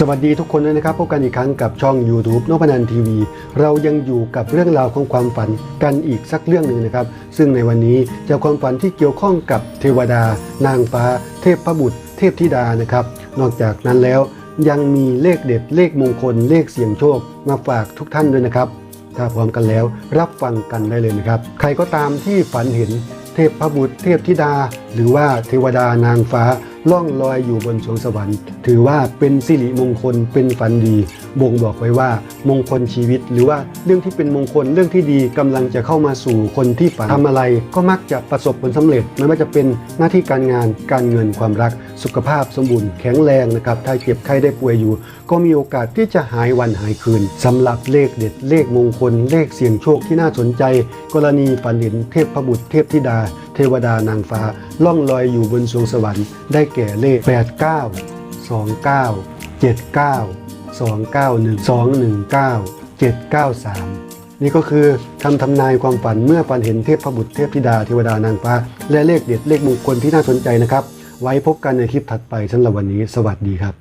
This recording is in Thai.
สวัสดีทุกคนเลยนะครับพบกันอีกครั้งกับช่อง YouTube นพนันทีวี เรายังอยู่กับเรื่องราวของความฝันกันอีกสักเรื่องหนึ่งนะครับ ซึ่งในวันนี้จะความฝันที่เกี่ยวข้องกับเทวดา นางฟ้า เทพพบุตร เทพธิดานะครับ นอกจากนั้นแล้วยังมีเลขเด็ดเลขมงคล เลขเสี่ยงโชค มาฝากทุกท่านด้วยนะครับ ถ้าพร้อมกันแล้วรับฟังกันได้เลยนะครับ ใครก็ตามที่ฝันเห็นเทพพบุตร เทพธิดา หรือว่าเทวดานางฟ้า ล่องลอยอยู่บนสวงสวรรค์ ถือว่าเป็นสิริมงคลเป็นฝันดี บ่งบอกไว้ว่า มงคลชีวิต หรือว่าเรื่องที่เป็นมงคลเรื่องที่ดีกำลังจะเข้ามาสู่คนที่ฝันทำอะไร ก็มักจะประสบผลสำเร็จไม่ว่าจะเป็นหน้าที่การงานการเงินความรัก สุขภาพสมบูรณ์แข็งแรงนะครับถ้าเจ็บไข้ได้ป่วยอยู่ ก็มีโอกาสที่จะหายวันหายคืนสำหรับเลขเด็ดเลขมงคล เลขเสี่ยงโชคที่น่าสนใจ กรณีฝันเห็นเทพบุตรเทพธิดา เทวดานางฟ้า ล่องลอยอยู่บนสวงสวรรค์ได้แก่เลข 89 29 79 291 219 793 นี่ก็คือคำทำนายความฝันเมื่อฝันเห็นเทพพบุตรเทพธิดาเทวดานางฟ้า และเลขเด็ดเลขมงคลที่น่าสนใจนะครับ ไว้พบกันในคลิปถัดไปสำหรับวันนี้ สวัสดีครับ